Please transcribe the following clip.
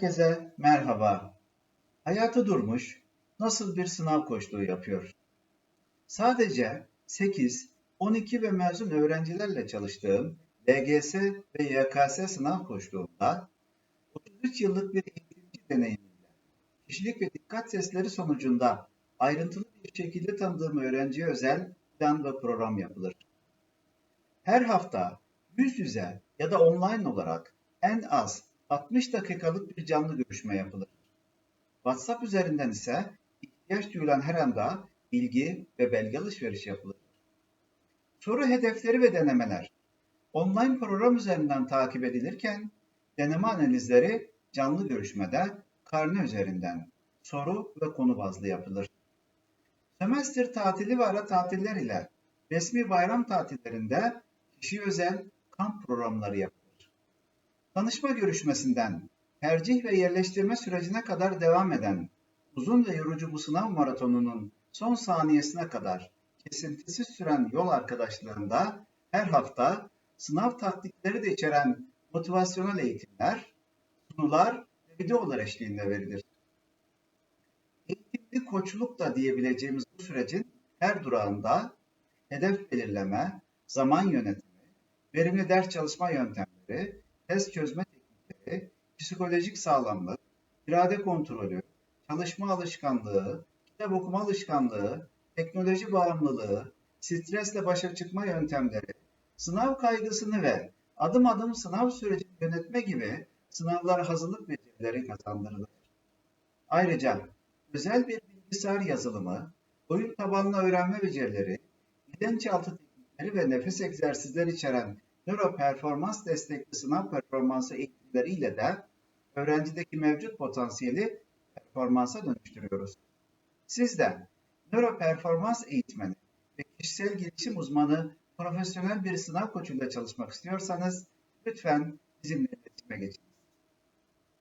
Herkese merhaba. Hayatı durmuş, nasıl bir sınav koçluğu yapıyor? Sadece 8, 12 ve mezun öğrencilerle çalıştığım LGS ve YKS sınav koçluğunda 33 yıllık bir eğitimci deneyimiyle kişilik ve dikkat testleri sonucunda ayrıntılı bir şekilde tanıdığım öğrenciye özel plan ve program yapılır. Her hafta yüz yüze ya da online olarak en az 60 dakikalık bir canlı görüşme yapılır. WhatsApp üzerinden ise ihtiyaç duyulan her anda bilgi ve belge alışveriş yapılır. Soru hedefleri ve denemeler online program üzerinden takip edilirken deneme analizleri canlı görüşmede karne üzerinden soru ve konu bazlı yapılır. Sömestr tatili ve ara tatiller ile resmi bayram tatillerinde kişi özel kamp programları yapılır. Tanışma görüşmesinden tercih ve yerleştirme sürecine kadar devam eden uzun ve yorucu bu sınav maratonunun son saniyesine kadar kesintisiz süren yol arkadaşlığında her hafta sınav taktikleri de içeren motivasyonel eğitimler, sunular ve videolar eşliğinde verilir. Eğitimli koçluk da diyebileceğimiz bu sürecin her durağında hedef belirleme, zaman yönetimi, verimli ders çalışma yöntemleri, test çözme teknikleri, psikolojik sağlamlık, irade kontrolü, çalışma alışkanlığı, kitap okuma alışkanlığı, teknoloji bağımlılığı, stresle başa çıkma yöntemleri, sınav kaygısını ve adım adım sınav sürecini yönetme gibi sınavlar hazırlık becerileri kazandırılır. Ayrıca özel bir bilgisayar yazılımı, oyun tabanlı öğrenme becerileri, bilinçaltı teknikleri ve nefes egzersizleri içeren nöro performans destekli sınav performansı eğitimleriyle de öğrencideki mevcut potansiyeli performansa dönüştürüyoruz. Siz de nöro performans eğitmeni ve kişisel gelişim uzmanı profesyonel bir sınav koçuyla çalışmak istiyorsanız lütfen bizimle iletişime geçin.